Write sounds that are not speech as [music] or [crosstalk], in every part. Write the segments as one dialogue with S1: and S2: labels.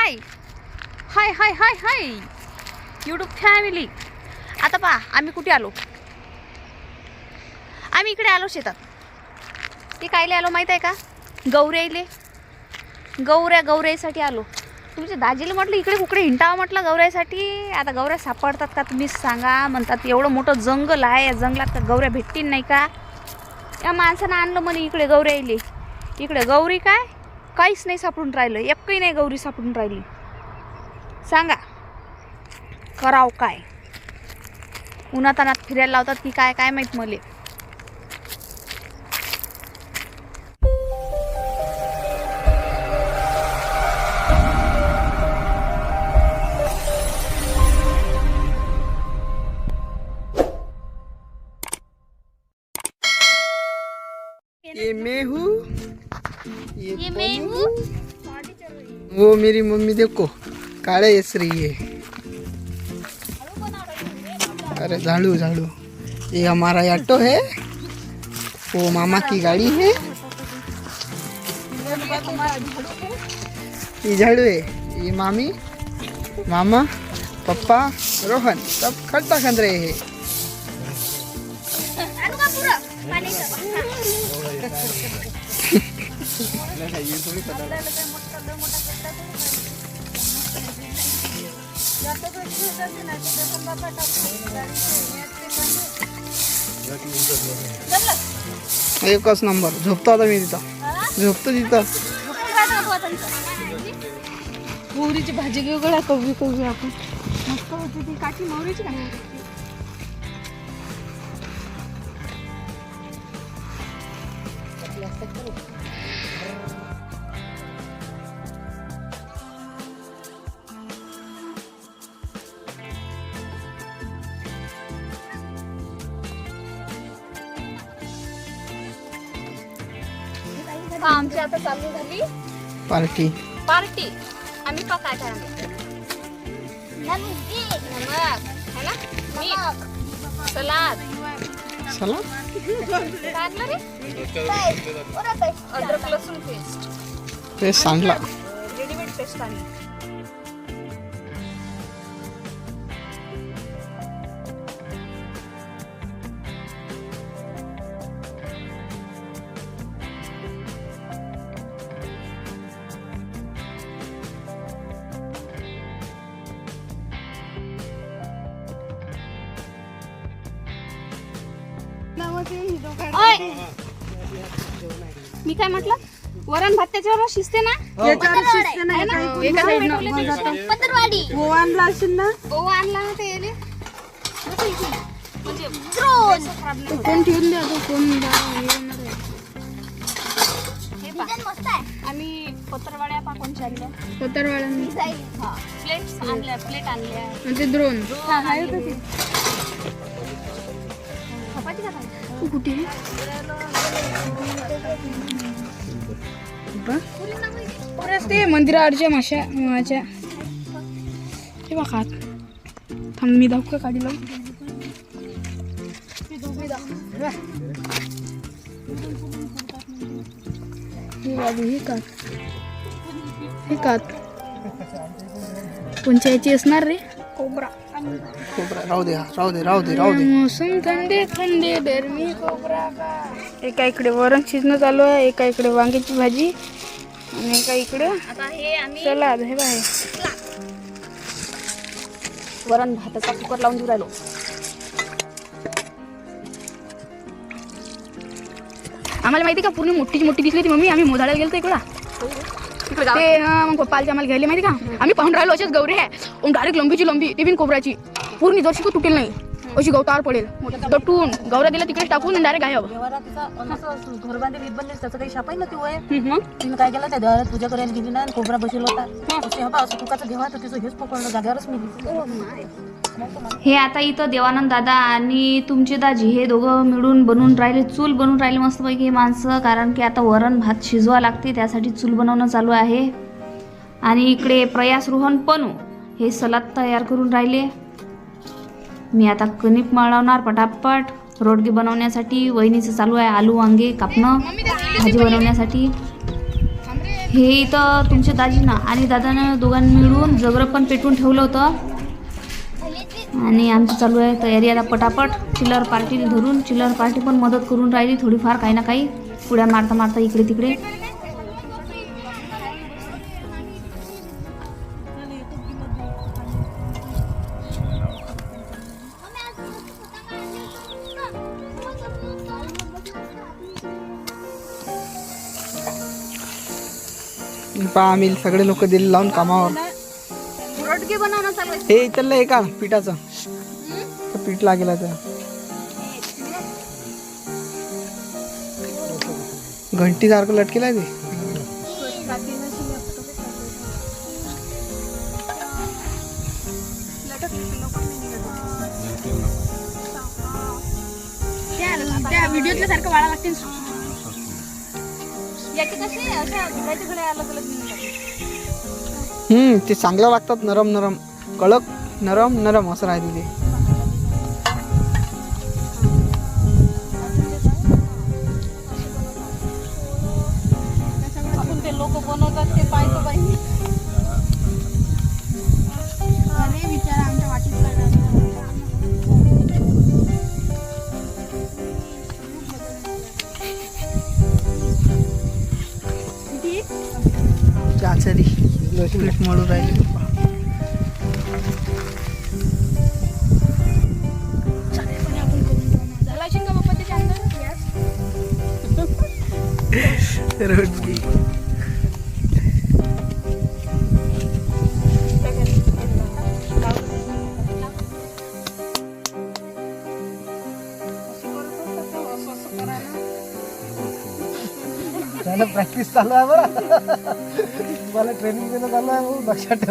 S1: हाय. हाय हाय हाय हाय. YouTube family आता पहा आम्ही कुठे आलो? आम्ही इकडे आलो शेतात. ते कायले आलो माहीत आहे का? गौऱ्याईले गौऱ्या गौऱ्याईसाठी आलो. तुमच्या दाजीला म्हटलं इकडे कुकडे हिंटावं म्हटलं गौऱ्यासाठी. आता गौऱ्या सापडतात का तुम्हीच सांगा. म्हणतात एवढं मोठं जंगल आहे. या जंगलात का गौऱ्या भेटतील नाही का? या माणसानं आणलं म्हणे इकडे गौऱ्याईले इकडे गौरी काय? काहीच नाही सापडून राहिलं एकही नाही गौरी सापडून राहिली. सांगा कराव काय? उन्हातानात फिरायला लावतात की काय काय माहीत मले?
S2: देखो काळे येस रही है अरे झाड़ू झाड़ू. ये हमारा ऑटो है. वो मामा की गाड़ी है. ये झाड़ू है. ये मामी मामा पप्पा रोहन सब खट्टा खन रहे हैं. [laughs] [laughs] एकच नंबर. झोपतो आता मी तिथं. झोपतो तिथं.
S1: मोहरीची भाजी घेऊ गळा कवी कवी आपण. मस्त होती ती काठी मोहरीची का? आमची झाली
S2: पार्टी.
S1: पार्टी. आम्ही पा काय काय आणलं? नमक. है ना? मीठ. सलाद. काय आणलं रे? अद्रक लसूण पेस्ट
S2: ते सांडला
S1: रेडीमेड पेस्ट आणली म्हटलं? वरण भात त्याच्यावर शिजते ना? है. ना? एका साईडनं ठेवलं ते.
S3: गोवा आणला असेल ना?
S1: ओवा आणला ना ते याले. बस इथे. म्हणजे होत.
S3: कोण ठेवून द्या तो कोण
S1: हे पहा. आम्ही पत्रवाड्या पा कोणच्या आणल्या
S3: पत्रवाळ्यांनी
S1: हा प्लेट्स आणल्या प्लेट आणल्या.
S3: ते द्रोण.
S1: का?
S3: कुठे ते मंदिरावरच्या माश्या माच्या. ते बघ खात थांब मी दाखव काढी लावून हे बाबू हे कात. हे कात. कोणच्या याची असणार रे. कोबरा.
S2: खोबरा राहू दे राहू दे राहू दे राहू दे.
S3: मोसम थंडे थंडे डरमी कोबरा का? एका इकडे वरण शिजणं चालू आहे एका इकडे वांग्याची भाजी आणि एका इकडे
S1: हे
S3: सलाद हे बाय
S1: वरण भाताचा कुकर लावून देऊ राहिलो.
S3: आम्हाला माहिती का पूर्ण मोठीची मोठी दिसली ती मम्मी आम्ही मोधाळ्याला गेलो इकडं. ते हा, मग पप्पाला आम्हाला घ्यायला माहिती का? आम्ही पाहून राहिलो अशाच गौरी आहे. डायरेक्ट लंबीची लंबी ते बिन कोबराची. पूर्ण जरशी तुटेल नाही. अशी गवतावर पडेल. तटून गौरा दिला तिकडे टाकून डायरेक्ट गायब.
S4: देवाला तिचा असं घर त्याचं काही शापाई नव्हती वय
S3: हम्म, मग
S4: तिने काय केलं त्या देवाला पूजा करायला गेली ना आणि कोबरा बसेल होता. असे हबा असं तुकाचं देवा तर तिचं हेच पकडलं जागेवरच मिली
S1: हे आता इथं देवानंद दादा आणि तुमचे दाजी हे दोघं मिळून बनवून राहिले चूल बनवून राहिले मस्तपैकी हे माणसं कारण की आता वरण भात शिजवा लागते त्यासाठी चूल बनवणं चालू आहे. आणि इकडे प्रयास रोहन पनू हे सलाद तयार करून राहिले. मी आता कणिक मळवणार पटापट. रोडगी बनवण्यासाठी वहिनीचं चालू आहे आलू वांगे कापणं. भाजी बनवण्यासाठी. हे इथं तुमच्या दाजीनं आणि दादानं दोघांनी मिळून जबरं पण पेटवून ठेवलं होतं. आणि आमचं चालू आहे तयारी आता पटापट. चिल्लर पार्टी धरून चिल्लर पार्टी पण मदत करून राहिली थोडीफार काही ना काही. पुड्या मारता मारता इकडे तिकडे.
S2: पहा आम्ही सगळे लोक दिले लावून कामावर. हे इथलं आहे का पिठाचं? पीठ लागेल आता. घंटी सारखं लटकेलं आहे ते.
S3: व्हिडिओतल्या सारखं वाढा लागते
S1: याचे कसे अशा घड्याच्या घड्या अलग अलग
S2: हम्म ते चांगलं लागतात नरम नरम. कडक नरम नरम असं राहते ते.
S1: आपण ते लोक बनवतात ते पाहतो बाई
S3: विचार आमच्या वाटीत
S2: ते आचारी पीठ मळू राहिले. पप्पा. [laughs] रोडगी प्रॅक्टिस चालू आहे बरं. मला ट्रेनिंग देणं चालू आहे भाऊ. लक्षात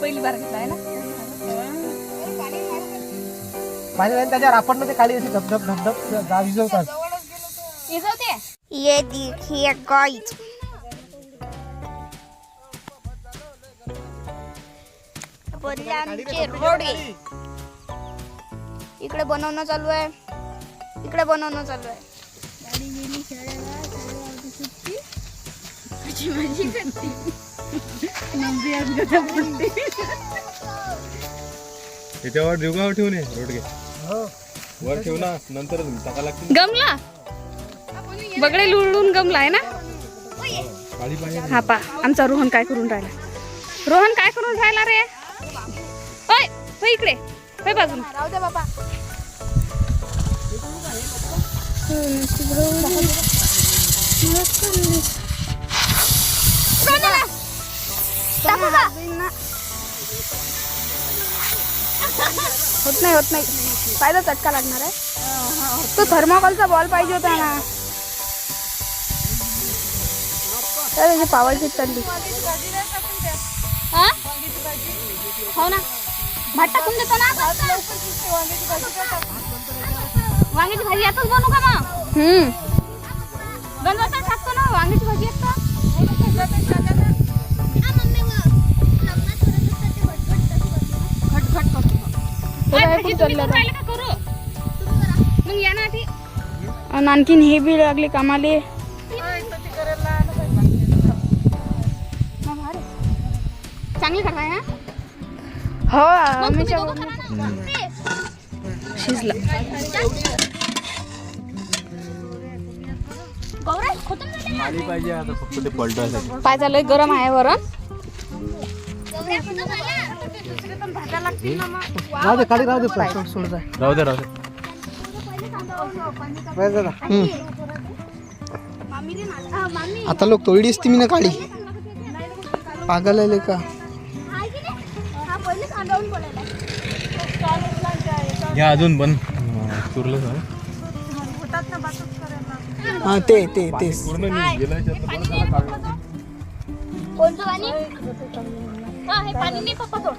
S1: पहिली बार आहे ना?
S2: माझ्या वेळेला त्याच्यावर आपण ते काळी अशी धबधब धबधब जा विजवतात.
S1: इजवते
S5: ये देखिए गाइस बोलले आमचे रोडे. इकडे बनवणं चालू आहे. इकडे बनवणं चालू आहे.
S6: त्याच्यावर देवगाव ठेवून रोडगे. वर ठेव ना नंतर टाका
S1: गमला. बगडे लुळून गमला आहे ना?
S6: काळी पाणी
S1: हा पा आमचा रोहन काय करून राहिला? रोहन काय करून राहिला रे? ओय हो इकडे. होय बाजूला.
S3: राहू द्या बाबा होत नाही होत नाही. फायदा चटका लागणार आहे? तो थर्माकोलचा बॉल पाहिजे होता ना. तर त्याची किती चालली
S1: हा? हो ना. भात टाकून देतो ना वांग्याची भाजी आताच बनवू का मग?
S3: हम्म.
S1: गंजाचा टाकतो ना वांग्याची भाजी असतं
S3: तुला कुठं चाललं आता?
S1: राहिलं का करू? मग या ना आधी.
S3: आणि आणखीन हे बी लागले कामाले.
S1: चांगली करताय ना
S3: हो
S1: मग तुम्ही
S3: हमेशा
S1: दोघं करा ना.
S3: शिजला.
S1: गौरव, खोटं झालं.
S6: काळी पाहिजे ते
S2: राहू दे काळी राहू दे सोड
S6: राहू दे राहू दे.
S2: बस दादा. हम्म. आता लोक तोडी असती मी ना काळी. पागल आहे का
S6: घ्या अजून पण. चुरलं सर
S2: हा ते ते तेच.
S6: पूर्ण.
S1: कोणतं हा हे पाणी नाही पप्पा सोड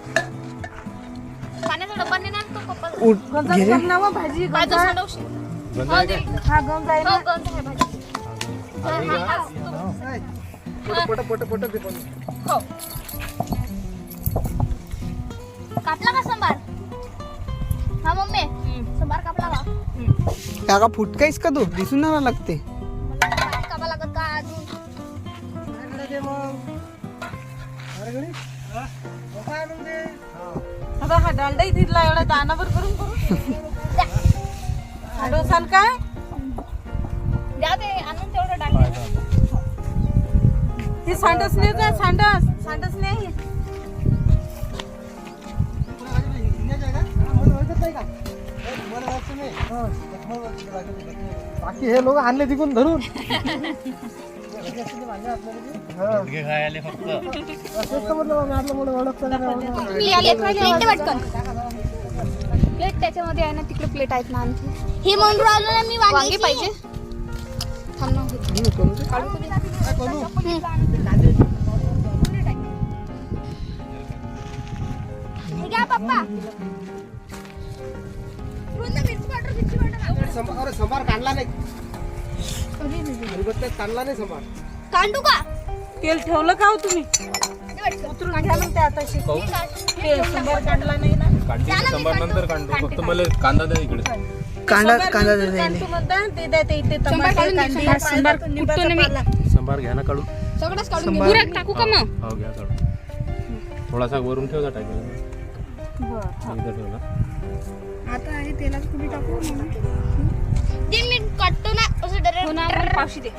S1: पाण्याचा डब्बा नाही ना तो पप्पा
S2: उठ घे रे.
S1: काय तो सांडवशील
S6: गंज. आहे काय?
S1: गंज आहे भाजी.
S6: आणि का?
S1: कापला का संभार हा मम्मी. संभार कापला का?
S2: का का तू? दिसून ना लागते
S1: कापा लागत
S4: आता हा दांडाही तिथला एवढा दानावर करून करून [laughs] हाडोसाल काय?
S1: द्या ते आणून तेवढं डांगे
S4: ही सांडस नाही जा सांडस सांडस नाही
S2: बाकी हे लोक आणले तिकून धरून. [laughs]
S6: खायले फक्त.
S1: प्लेट त्याच्यामध्ये आहे ना तिकडे प्लेट आहेत ना आणखी.
S5: हे म्हणून राहिलो ना मी
S1: वांगे पाहिजे.
S5: हे पप्पा.
S2: अरे संभार काढला नाही. खलबत्त्यात काढला नाही संभार
S5: कांडू का?
S4: तेल ठेवलं का हो तुम्ही? उतरून घ्या म्हणते आता शंभर काढला नाही ना.
S6: कांडी संभार नंतर काढतो फक्त मला कांदा द्या इकडे.
S2: कांदा कांदा दे
S4: ते द्या ते इथे
S3: कुटतो ना मी.
S6: घ्या ना काढू.
S3: सगळंच काढून घे. पुरा टाकू का मग?
S6: हो घ्या काढू. थोडासा वरून ठेवता टाकायला इथं ठेवला.
S5: ते मी काढतो ना. असं
S1: हो
S5: डायरेक्ट
S1: ना मला पावशी दे.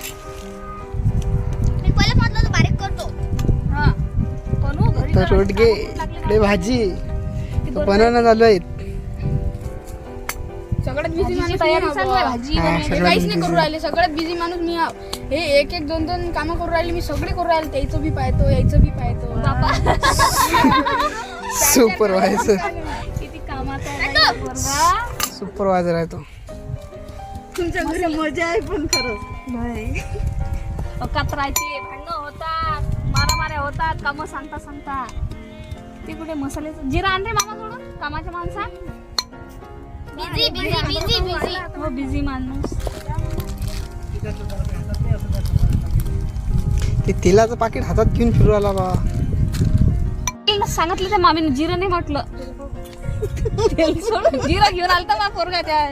S5: मी पहिले म्हटलं होतं बारीक करतो.
S1: हा. बनवू घरी
S2: तर रोडगे इकडे भाजी. बनवणं चालू आहेत.
S3: सगळ्यात बिझी माणूस
S1: तयारी
S3: मी
S1: चालू आहे. भाजी
S2: हा, सगळ्यात
S3: काहीच नाही
S2: busy.
S3: करू राहिले. सगळ्यात बिझी माणूस मी आहो. हे एक एक दोन दोन कामं करू राहिले. मी सगळे करू राहिले. त्याचं बी पाहतो यायचं बी पाहतो.
S2: सुपरवायझर [laughs] [laughs]
S1: किती कामाचा आहे. बाई पोरगा.
S2: सुपरवायझर आहे तो.
S4: तुमच्या घरी मजा आहे पण खरंच. नाही.
S1: अकात राहायची भांडणं होतात मारामाऱ्या होतात कामं सांगता सांगता. ते कुठे मसाल्याचं? जिरा आण रे मामा सोडून कामाच्या माणसा.
S5: बिझी बिझी बिझी बिझी
S1: हो बिझी माणूस.
S2: ते तेलाचं पाकिट हातात घेऊन फिरू आला बा
S1: सांगितलं त्या मामीने जिरं नाही म्हटलं. [laughs] तेल सोडून जिरं घेऊन आलता मा पोरगा त्या.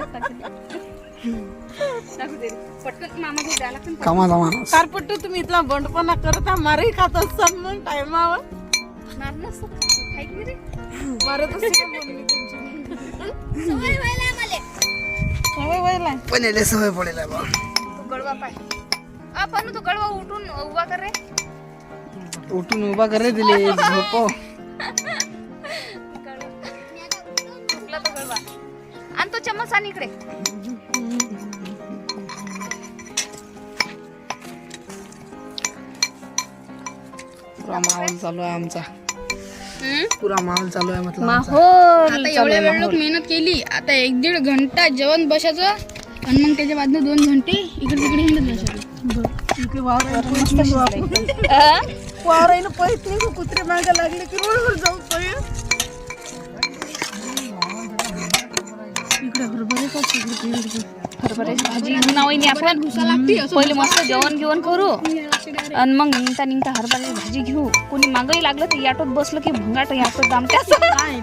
S3: टाकू दे. पटकन मामा द्यायला लागतं ना.
S2: कामाचा माणूस
S4: कारपट्टू तुम्ही इथला बंडपणा करता मारही खात असतात मग टायमावर.
S1: मारणं असतं. खाईत नाही रे.
S4: मारत असते का मम्मी तुमची.
S5: सवय व्हायला मला
S4: सवय व्हायला.
S2: पण याला सवय पडेल बा.
S1: तू गडवा पाय. आपण तू उठून उभा कर रे.
S2: उठून उभा करे दिले झोप.
S1: आणि तो चम्मच आण इकडे.
S2: पुरा माहोल चालू आहे आमचा. पुरा माहोल चालू आहे म्हटलं.
S1: माहोल
S3: आता एवढ्या वेळ लोक मेहनत केली आता एक दीड घंटा जेवण बसायचं आणि मग त्याच्या बाद दोन घंटे इकडे तिकडे हिंडत बसायचं.
S4: का [laughs] कुत्रे मागे लागले की रोडवर जाऊ
S1: हरभऱ्याची भाजी घेऊन आवईनी आपण पहिले मस्त जेवण घेऊन करू आणि मग निघता निघता हरभऱ्याची भाजी घेऊ कोणी मागही लागलं तर याटोत बसलं की भंगाट याटोत
S4: काय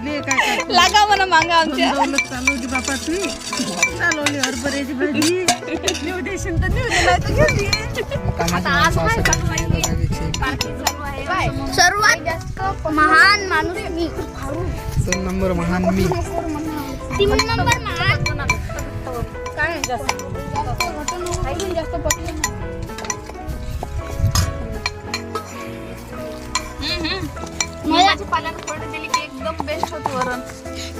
S1: लागा म्हणा मागा आमच्या
S4: चालवली बापा तू चालवली हरभऱ्याची भाजी देशील तर
S5: सर्वात महान माणूस मी.
S2: दोन नंबर महान मी.
S5: तीन नंबर महान.
S3: काय? जास्त पटलं नाही.
S1: मुलाची पाल्यानं फोडणी दिली की एकदम बेस्ट होती वरण.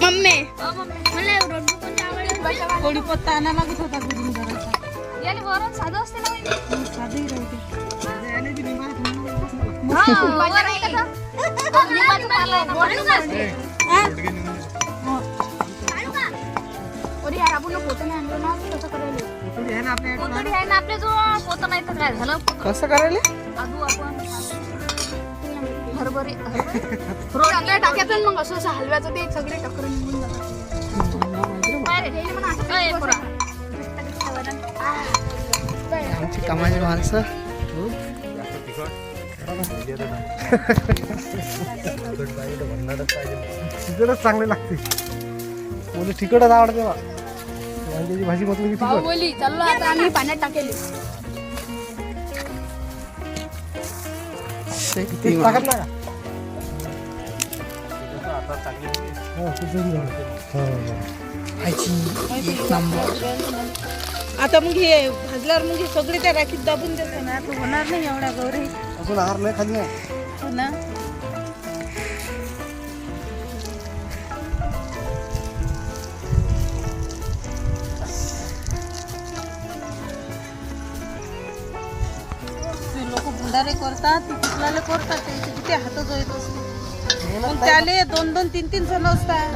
S3: मम्मी.
S5: मला रोडू कोणत्या आवडलं
S4: कोळी पत्ता आणा लागत होता घरून जरासा.
S1: याने वरण साधं असते ना?
S4: साधंही राहते याने
S1: हा, वरण [laughs]
S3: अरे यार आपण पोतं नाही आणलं ना कसं करायला?
S4: थोडी आहे ना आपल्या
S1: कोथंबीर आहे ना आपल्याजवळ पोतं नाही तर काय झालं?
S2: कसं करायले?
S1: काढू आपण हरभरे हरभरे?
S3: रोडला टाक्यातून मग असं असं हलव्याचं ते सगळे टक्कर निघून जातात.
S1: काय रे? अय, पोरा.
S2: आमची कामाची माणसं.
S7: तिकडच चांगले लागते. मला तिकडच आवडते बा. वांग्याची भाजी म्हटलं की
S3: चाललो आता आम्ही पाण्यात टाकेले.
S2: किती वा.
S7: टाकत नाही का हो. हो, हो.
S4: आता मग हे भाजल्यावर मग हे सगळे त्या राखीत दाबून देते ना आता होणार नाही एवढ्या गौरी.
S7: अजून आहार नाही खाली नाही
S4: हो ना? भंडारे करतात ते कुठलाले करतात ते किती हात जोईत असते मग त्याले दोन दोन तीन तीन जण असतात.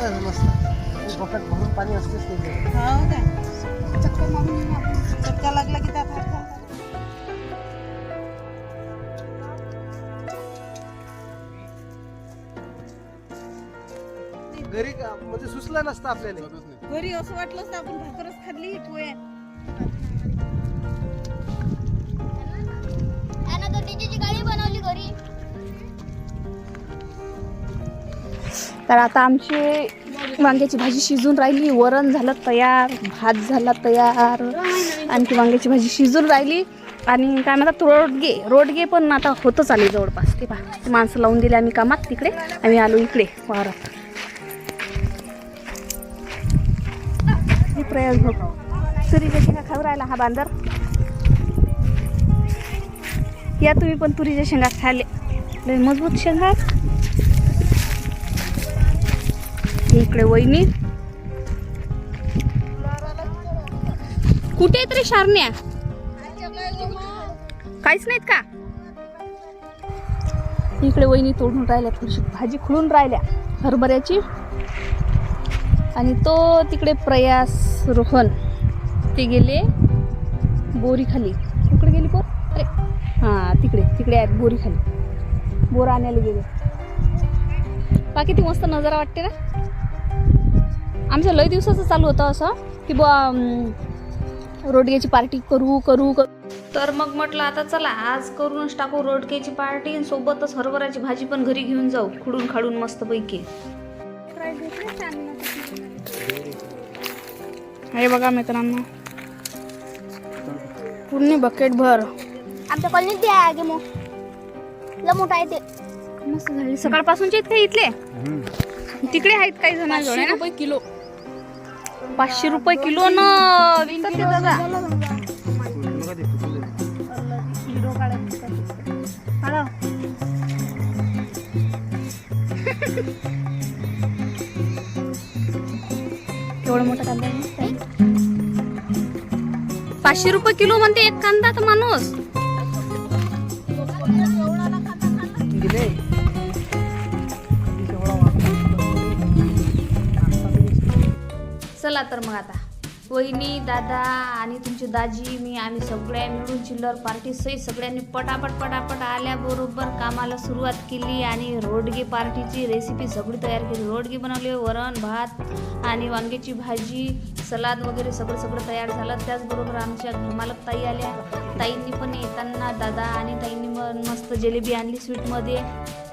S7: बकेट भरून पाणी असतेच.
S4: हो काय? चक्का लागला की त्यात हात घालतात.
S7: घरी का- म्हणजे सुचलं नसतं आपल्याला.
S4: घरी असं वाटलं असतं आपण भाकरच खाल्ली पोळ्या
S5: तर
S1: आता आमची वांग्याची भाजी शिजून राहिली. वरण झालं तयार भात झाला तयार. आणखी वांग्याची भाजी शिजून राहिली. आणि काय म्हणतात रोडगे. रोडगे पण आता होतच आले जवळपास. ते पहा ते माणसं लावून दिले आम्ही कामात. तिकडे आम्ही आलो इकडे वावरात. हे प्रयास भाऊ कशी शेंगा खाऊ राहिला हा बांदर. या तुम्ही पण तुरीच्या शेंगा खाले. लय मजबूत शेंगा. इकडे वहिनी. कुठे तरी शारण्या काहीच नाहीत का? इकडे वहिनी तोडून राहिल्या थोडीशी भाजी खुळून राहिल्या हरभऱ्याची. आणि तो तिकडे प्रयास रोहन. ते गेले बोरी हां तिकडे तिकडे आहेत बोरी खाली. बोर आणायला गेले. बा किती मस्त नजारा वाटते ना? आमच्या लय दिवसाचं चालू होतं असं की बुवा अं, रोडग्याची पार्टी करू करू करू. तर मग म्हटलं आता चला आज करूनच टाकू रोडग्याची पार्टी आणि सोबतच हरभऱ्याची भाजी पण घरी घेऊन जाऊ खुडून खाडून मस्तपैकी.
S3: हे बघा मित्रांनो पूर्ण बकेट भर.
S5: आमच्या कॉलनीत ते आहे मग लय मोठा आहे ते.
S1: मस्त झाली. सकाळपासूनचे का इथले? तिकडे आहेत काही जण
S3: पाचशे रुपये किलो.
S1: पाचशे रुपये किलो न विकतात ते दादा. केवढा मोठा कांदा आहे. पाचशे रुपये किलो म्हणते एक कांदा तर माणूस. चला तर मग आता. वहिनी दादा आणि तुमची दाजी मी आम्ही सगळ्या मिळून चिल्लर पार्टी सही सगळ्यांनी पटापट पटापट आल्याबरोबर कामाला सुरुवात केली आणि रोडगे पार्टीची रेसिपी सगळी तयार केली. रोडगे बनवले वरण भात आणि वांग्याची भाजी सलाद वगैरे सगळं सगळं तयार झालं. त्याचबरोबर आमच्या घरमालक ताई आल्या. ताईंनी पण येताना दादा आणि ताईंनी मग मस्त जिलेबी आणली स्वीटमध्ये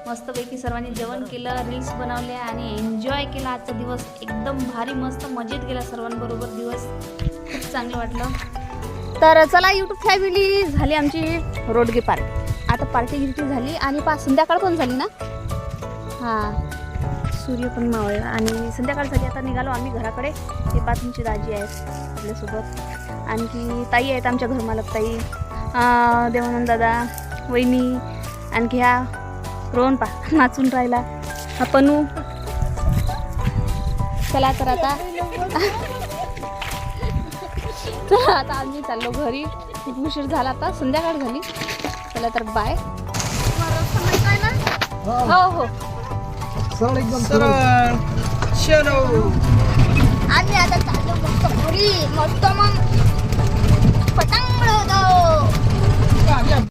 S1: मस्तपैकी सर्वांनी जेवण केलं रील्स बनवल्या आणि एन्जॉय केला आजचा दिवस. एकदम भारी मस्त मजेत गेला सर्वांबरोबर दिवस. खूप चांगलं वाटलं. तर चला यूट्यूब फॅमिली झाली आमची रोडगे पार्टी आता पार्टी गिरटी झाली आणि पा संध्याकाळ पण झाली ना? हां. सूर्य पण मावळला आणि संध्याकाळ झाली. आता निघालो आम्ही घराकडे. ते पा तुमची दाजी आहेत आपल्यासोबत. आणखी ताई आहेत आमच्या घरमालक ताई. देवानंद दादा वहिनी आणखी ह्या रोहन पा नाचून राहिला. हा पनू चला तर आता. चला आता आम्ही चाललो घरी. खूप उशीर झाला आता संध्याकाळ झाली. चला तर बाय हो हो.
S7: सरळ एकदम
S2: सरळ.
S5: आम्ही आता चाललो मस्त घरी मस्त मग.